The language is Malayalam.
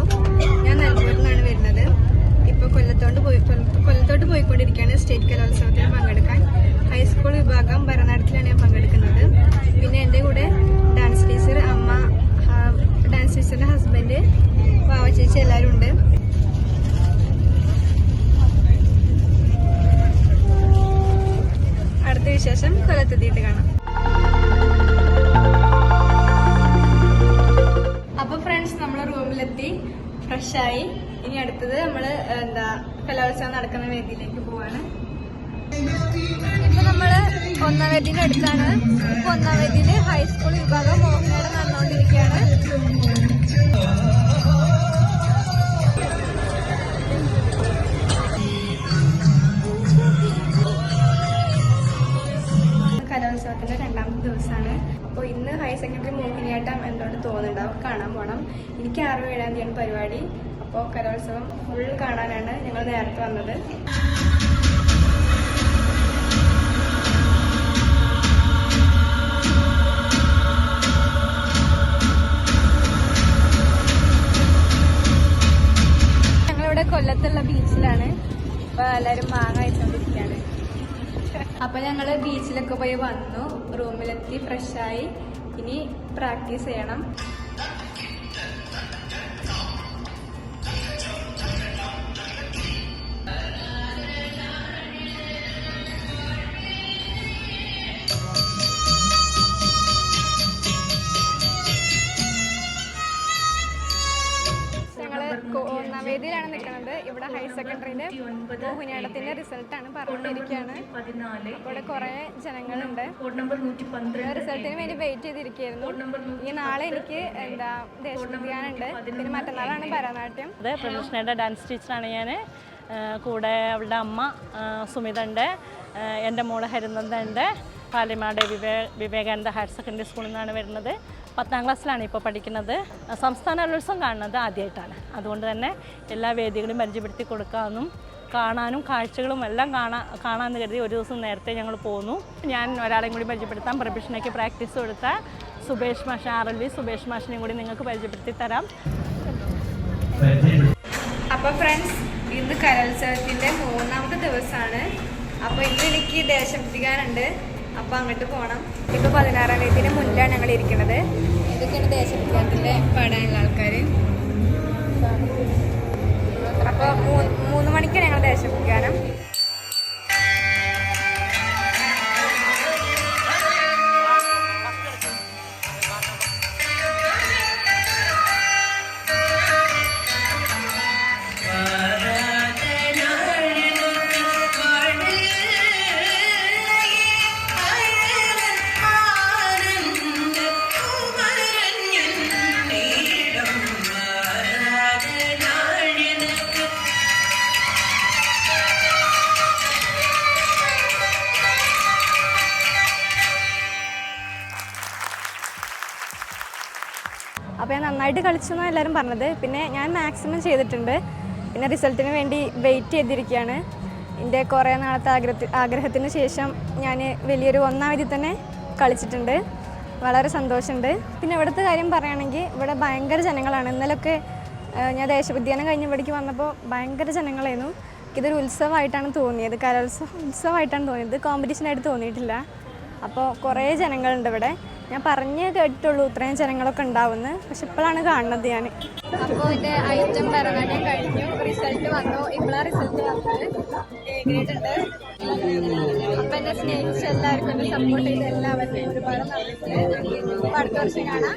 കേട്ടോ ഞാൻ നിന്നാണ് വരുന്നത്. ഇപ്പൊ കൊല്ലത്തോട്ട് പോയി കൊല്ല- കൊല്ലത്തോട്ട് പോയിക്കൊണ്ടിരിക്കുകയാണ് സ്റ്റേറ്റ് കലോത്സവത്തിന് പങ്കെടുക്കാൻ. ഹൈസ്കൂൾ വിഭാഗം ഭരണാടത്തിലാണ് ഞാൻ പങ്കെടുക്കുന്നത്. പിന്നെ എന്റെ കൂടെ ഡാൻസ് ടീച്ചർ അമ്മ ഡാൻസ് ടീച്ചറിന്റെ ഹസ്ബൻഡ് വാവ ചേച്ചി എല്ലാവരും ഉണ്ട്. അടുത്ത വിശേഷം കൊല്ലത്തെത്തിയിട്ട് കാണാം. ഫ്രഷായി. ഇനി അടുത്തത് നമ്മൾ എന്താ കലോത്സവം നടക്കുന്ന വേദിയിലേക്ക് പോവാണ്. ഇപ്പൊ നമ്മൾ ഒന്നാം വേദിന്റെ അടുത്താണ്. ഇപ്പൊ ഒന്നാം വേദിയിൽ ഹൈസ്കൂൾ വിഭാഗം മോഹിനിയാട്ടം നടന്നുകൊണ്ടിരിക്കുകയാണ്. കലോത്സവത്തിന്റെ രണ്ടാമത്തെ ദിവസമാണ്. അപ്പോൾ ഇന്ന് ഹയർ സെക്കൻഡറി മോഹിനിയാട്ടം എന്തുകൊണ്ട് തോന്നുന്നുണ്ടാവും കാണാൻ പോകണം എനിക്ക് ആറ് ഏഴാം തീയതിയാണ് പരിപാടി. അപ്പോൾ കലോത്സവം ഫുൾ കാണാനാണ് ഞങ്ങൾ നേരത്തെ വന്നത്. ഞങ്ങളിവിടെ കൊല്ലത്തുള്ള ബീച്ചിലാണ് അപ്പോൾ എല്ലാവരും മാങ്ങ അപ്പൊ ഞങ്ങൾ ബീച്ചിലൊക്കെ പോയി വന്നു. റൂമിലെത്തി ഫ്രഷായി ഇനി പ്രാക്ടീസ് ചെയ്യണം. വേദിയിലാണ് നിൽക്കുന്നത്. ഇവിടെ ഹയർ സെക്കൻഡറിയിലെ മോഹിനിയാടത്തിന്റെ റിസൾട്ടാണ് അപ്പോൾ ഇവിടെ കുറെ ജനങ്ങളുണ്ട്. റിസൾട്ടിന് വേണ്ടി വെയിറ്റ് ചെയ്തിരിക്കുകയായിരുന്നു. ഈ നാളെ എനിക്ക് എന്താ ദേശഭക്തിഗാനുണ്ട് പിന്നെ മറ്റന്നാളാണ് ഭരതനാട്യം. അതെ പ്രദർശനയുടെ ഡാൻസ് ടീച്ചറാണ് ഞാൻ കൂടെ അവളുടെ അമ്മ ആ, സുമിത ഉണ്ട് എന്റെ മോൾ ഹരിനന്ദ ഉണ്ട് പാലമാട് വിവേ വിവേകാനന്ദ ഹയർ സെക്കൻഡറി സ്കൂളിൽ നിന്നാണ് വരുന്നത്. പത്താം ക്ലാസ്സിലാണ് ഇപ്പോൾ പഠിക്കുന്നത്. സംസ്ഥാന കലോത്സവം കാണുന്നത് ആദ്യമായിട്ടാണ്. അതുകൊണ്ട് തന്നെ എല്ലാ വേദികളും പരിചയപ്പെടുത്തി കൊടുക്കാമെന്നും കാണാനും കാഴ്ചകളും എല്ലാം കാണാ കാണാമെന്ന് കരുതി ഒരു ദിവസം നേരത്തെ ഞങ്ങൾ പോന്നു. ഞാൻ ഒരാളെയും കൂടി പരിചയപ്പെടുത്താം. പ്രൊഫഷനയ്ക്ക് പ്രാക്ടീസ് കൊടുത്ത സുബേഷ് മാഷ് ആർ എൽ വി സുബേഷ് മാഷിനെയും കൂടി നിങ്ങൾക്ക് പരിചയപ്പെടുത്തി തരാം. അപ്പോൾ ഫ്രണ്ട്സ് ഇന്ന് കലോത്സവത്തിന്റെ മൂന്നാമത്തെ ദിവസമാണ്. അപ്പോൾ ഇന്ന് എനിക്ക് ദേശഭക്തിഗാനുണ്ട് അപ്പൊ അങ്ങോട്ട് പോകണം ഇപ്പൊ പതിനാറാം തീയതിന് മുന്നിലാണ് ഞങ്ങൾ ഇരിക്കുന്നത്. ഇതൊക്കെയാണ് ദേശഭക്തിഗാനത്തിന്റെ പാടാനുള്ള അപ്പോൾ ഞാൻ നന്നായിട്ട് കളിച്ചു എന്നാണ് എല്ലാവരും പറഞ്ഞത്. പിന്നെ ഞാൻ മാക്സിമം ചെയ്തിട്ടുണ്ട്. പിന്നെ റിസൾട്ടിന് വേണ്ടി വെയിറ്റ് ചെയ്തിരിക്കുകയാണ്. എന്റെ കുറേ നാളത്തെ ആഗ്രഹത്തി ആഗ്രഹത്തിന് ശേഷം ഞാൻ വലിയൊരു ഒന്നാം വിധി തന്നെ കളിച്ചിട്ടുണ്ട്. വളരെ സന്തോഷമുണ്ട്. പിന്നെ ഇവിടുത്തെ കാര്യം പറയുകയാണെങ്കിൽ ഇവിടെ ഭയങ്കര ജനങ്ങളാണ്. ഇന്നലൊക്കെ ഞാൻ ദേശവിദ്യാനം കഴിഞ്ഞ് ഇവിടേക്ക് വന്നപ്പോൾ ഭയങ്കര ജനങ്ങളായിരുന്നു. ഇതൊരു ഉത്സവമായിട്ടാണ് തോന്നിയത്. കലോത്സവം ഉത്സവമായിട്ടാണ് തോന്നിയത്. കോമ്പറ്റീഷനായിട്ട് തോന്നിയിട്ടില്ല. അപ്പോൾ കുറേ ജനങ്ങളുണ്ട് ഇവിടെ. ഞാൻ പറഞ്ഞ് കേട്ടിട്ടുള്ളൂ ഇത്രയും ജനങ്ങളൊക്കെ ഉണ്ടാവുന്നത് പക്ഷെ ഇപ്പോഴാണ് കാണുന്നത് ഞാൻ. അപ്പോൾ ഐറ്റം കഴിഞ്ഞു. റിസൾട്ട് വന്നു. റിസൾട്ട് ഗ്രേഡ് ഉണ്ട്. എന്നെ സ്നേഹിച്ച എല്ലാവർക്കും സപ്പോർട്ട് ചെയ്ത എല്ലാവർക്കും ഒരുപാട് നന്ദി. അടുത്ത വർഷം കാണാം.